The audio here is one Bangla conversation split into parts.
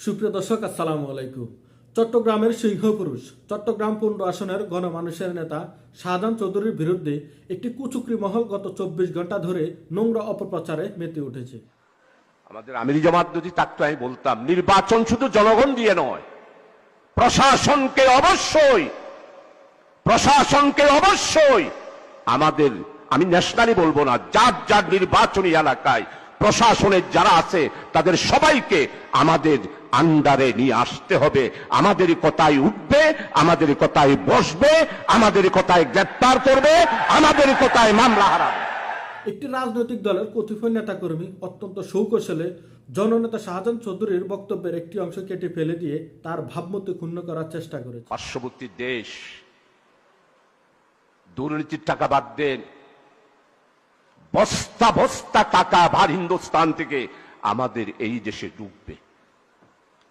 সুপ্রিয় দর্শক, আসসালামু আলাইকুম। চট্টগ্রামের সিংহপুরুষ, চট্টগ্রাম পনেরো আসনের গণমানুষের নেতা শাহজাহান চৌধুরীর বিরুদ্ধে একটি কুচুকরি মহল গত চব্বিশ ঘণ্টা ধরে নোংরা অপপ্রচারে মেতে উঠেছে। আমাদের আমিরি জামাত যদি থাকতো আমি বলতাম, নির্বাচন শুধু জনগণ দিয়ে নয়, প্রশাসনকে অবশ্যই প্রশাসনকে অবশ্যই আমাদের, আমি ন্যাশনালি বলব না, যার যার নির্বাচনী এলাকায় প্রশাসনের যারা আছে তাদের সবাইকে আমাদের আন্ডারে নিয়ে আসতে হবে। আমাদের কথায় উঠবে আমাদের কথায় বসবে আমাদের কথায় গ্রেপ্তার করবে আমাদের কথায় মামলা হারাবে। একটি রাজনৈতিক দলের কতিপয় নেতাকর্মী অত্যন্ত সৌকৌশলে জননেতা শাহজাহান চৌধুরীর বক্তব্যের একটি অংশ কেটে ফেলে দিয়ে তার ভাবমূর্তি ক্ষুণ্ণ করার চেষ্টা করেছে। পার্শ্ববর্তী দেশ দুর্নীতির টাকা বাদ দেন বস্তা বস্তা টাকা ভার হিন্দুস্তান থেকে আমাদের এই দেশে ডুববে,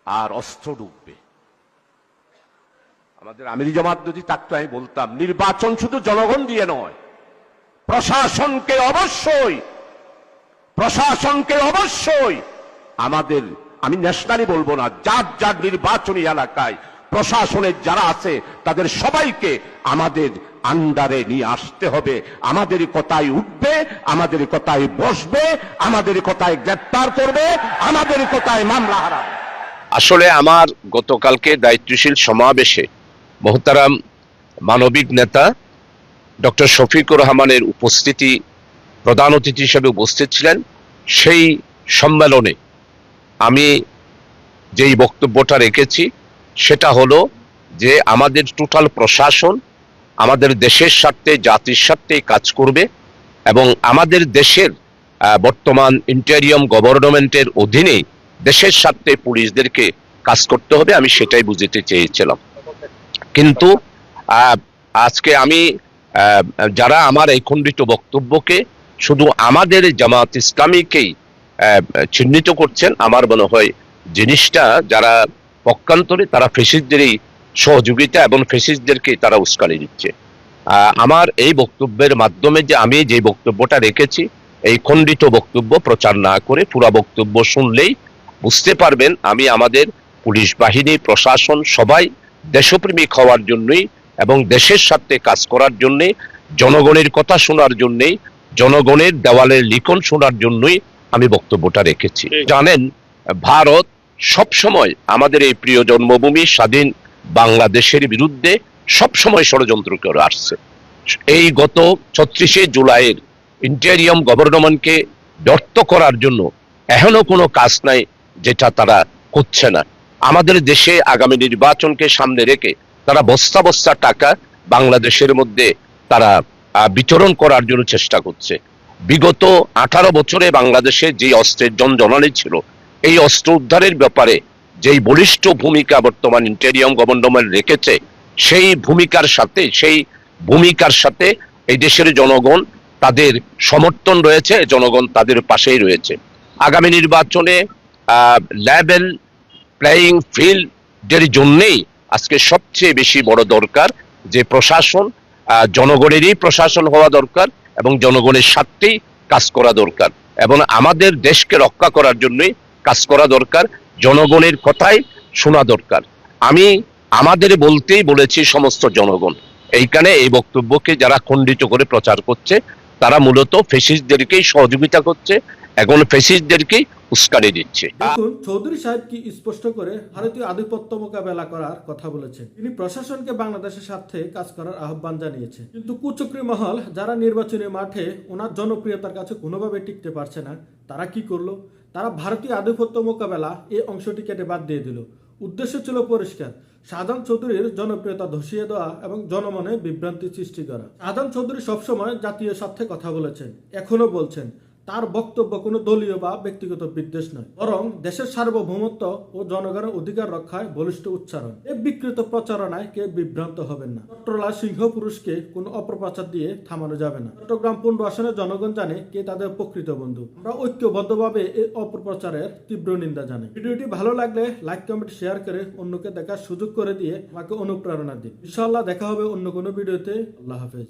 আর অস্ত্র ডুববে। আমাদের আমিরি জামাত যদি থাকতো আমি বলতাম, নির্বাচন শুধু জনগণ দিয়ে নয়, প্রশাসনকে অবশ্যই প্রশাসনকে অবশ্যই আমাদের, আমি ন্যাশনালি বলব না, যার যার নির্বাচনী এলাকায় প্রশাসনের যারা আছে, তাদের সবাইকে আমাদের আন্ডারে নিয়ে আসতে হবে। আমাদের কথায় উঠবে। আমাদের কথায় বসবে, আমাদের কথায় গ্রেপ্তার করবে, আমাদের কথায় মামলা হারাবে। আসলে আমার গতকালকে দায়িত্বশীল সমাবেশে মহতারাম মানবিক নেতা ডক্টর শফিকুর রহমানের উপস্থিতি প্রধান অতিথি হিসেবে উপস্থিত ছিলেন। সেই সম্মেলনে আমি যেই বক্তব্যটা রেখেছি, সেটা হলো যে আমাদের টোটাল প্রশাসন আমাদের দেশের স্বার্থে, জাতির স্বার্থে কাজ করবে। এবং আমাদের দেশের বর্তমান ইন্টেরিয়ম গভর্নমেন্টের অধীনে দেশের স্বার্থে পুলিশদেরকে কাজ করতে হবে, আমি সেটাই বুঝতে চেয়েছিলাম। কিন্তু আজকে আমি যারা আমার এই খণ্ডিত বক্তব্যকে শুধু আমাদের জামাত ইসলামীকেই চিহ্নিত করছেন, আমার মনে হয় জিনিসটা যারা পক্ষান্তরে তারা ফেসিসদেরই সহযোগিতা এবং ফেসিসদেরকে তারা উস্কানি দিচ্ছে। আমার এই বক্তব্যের মাধ্যমে যে আমি যে বক্তব্যটা রেখেছি এই খণ্ডিত বক্তব্য প্রচার না করে পুরা বক্তব্য শুনলেই বুঝতে পারবেন আমি আমাদের পুলিশ বাহিনী প্রশাসন সবাই দেশপ্রেমিক হওয়ার জন্যই এবং দেশের সাথে কাজ করার জন্যে জনগণের কথা শোনার জন্যেই জনগণের দেওয়ালের লিখন শোনার জন্যই আমি বক্তব্যটা রেখেছি। জানেন ভারত সবসময় আমাদের এই প্রিয় জন্মভূমি স্বাধীন বাংলাদেশের বিরুদ্ধে সবসময় ষড়যন্ত্র করে আসছে। এই গত ছত্রিশে জুলাইয়ের ইন্টেরিয়ম গভর্নমেন্টকে ব্যর্থ করার জন্য এখনও কোনো কাজ নাই যেটা তারা করছে না। আমাদের দেশে আগামী নির্বাচনকে সামনে রেখে তারা বস্তা বস্তা টাকা বাংলাদেশের মধ্যে তারা আহ, বিতরণ করার জন্য চেষ্টা করছে। বিগত আঠারো বছরে বাংলাদেশে যে অস্ত্রের জনজনানি ছিল এই অস্ত্র উদ্ধারের ব্যাপারে যেই বলিষ্ঠ ভূমিকা বর্তমান ইন্টেরিয়ম গভর্নমেন্ট রেখেছে সেই ভূমিকার সাথে, সেই ভূমিকার সাথে এই দেশের জনগণ তাদের সমর্থন রয়েছে, জনগণ তাদের পাশেই রয়েছে। আগামী নির্বাচনে লেভেল প্লেয়িং ফিল্ডের জন্যেই আজকে সবচেয়ে বেশি বড় দরকার যে প্রশাসন জনগণেরই প্রশাসন হওয়া দরকার এবং জনগণের স্বার্থেই কাজ করা দরকার এবং আমাদের দেশকে রক্ষা করার জন্যই কাজ করা দরকার, জনগণের কথাই শোনা দরকার। আমি আমাদের বলতেই বলেছি সমস্ত জনগণ। এইখানে এই বক্তব্যকে যারা খণ্ডিত করে প্রচার করছে, তারা মূলত ফেসিসদেরকেই সহযোগিতা করছে। এখন ফেসিসদেরকেই উস্কানি দিচ্ছে। দেখুন, চৌধুরী সাহেব কি স্পষ্ট করে ভারতীয় আধিপত্য মোকাবেলা করার কথা বলেছেন। তিনি প্রশাসনকে বাংলাদেশের স্বার্থে কাজ করার আহ্বান জানিয়েছেন। কিন্তু কুচক্রী মহল যারা নির্বাচনী মাঠে ওনার জনপ্রিয়তার কাছে কোনোভাবে টিকতে পারছে না, তারা কি করল? তারা ভারতীয় আধিপত্য মোকাবেলা এই অংশটি কেটে বাদ দিয়ে দিল। উদ্দেশ্য ছিল পরিষ্কার শাহজাহান চৌধুরীর জনপ্রিয়তা ধসিয়ে দেওয়া এবং জনমনে বিভ্রান্তি সৃষ্টি করা। শাহজাহান চৌধুরী সবসময় জাতীয় স্বার্থে কথা বলেছেন, এখনও বলছেন তার বক্তব্য কোনো দলীয় বা ব্যক্তিগত বিদ্বেষ নয়, বরং দেশের সার্বভৌমত্ব ও জনগণের অধিকার রক্ষায় বলিষ্ঠ উচ্চারণ। এই বিকৃত প্রচারণায় কে বিভ্রান্ত হবেন না। চট্টলা সিংহ পুরুষকে কোনো অপপ্রচার দিয়ে থামানো যাবে না। চট্টগ্রাম পনেরো আসনের জনগণ জানে কে তাদের প্রকৃত বন্ধু। আমরা ঐক্যবদ্ধভাবে এই অপপ্রচারের তীব্র নিন্দা জানাই। ভিডিওটি ভালো লাগলে লাইক, কমেন্ট, শেয়ার করে অন্যকে দেখার সুযোগ করে দিয়ে আমাকে অনুপ্রেরণা দিন। ইনশাআল্লাহ দেখা হবে অন্য কোনো ভিডিওতে। আল্লাহ হাফেজ।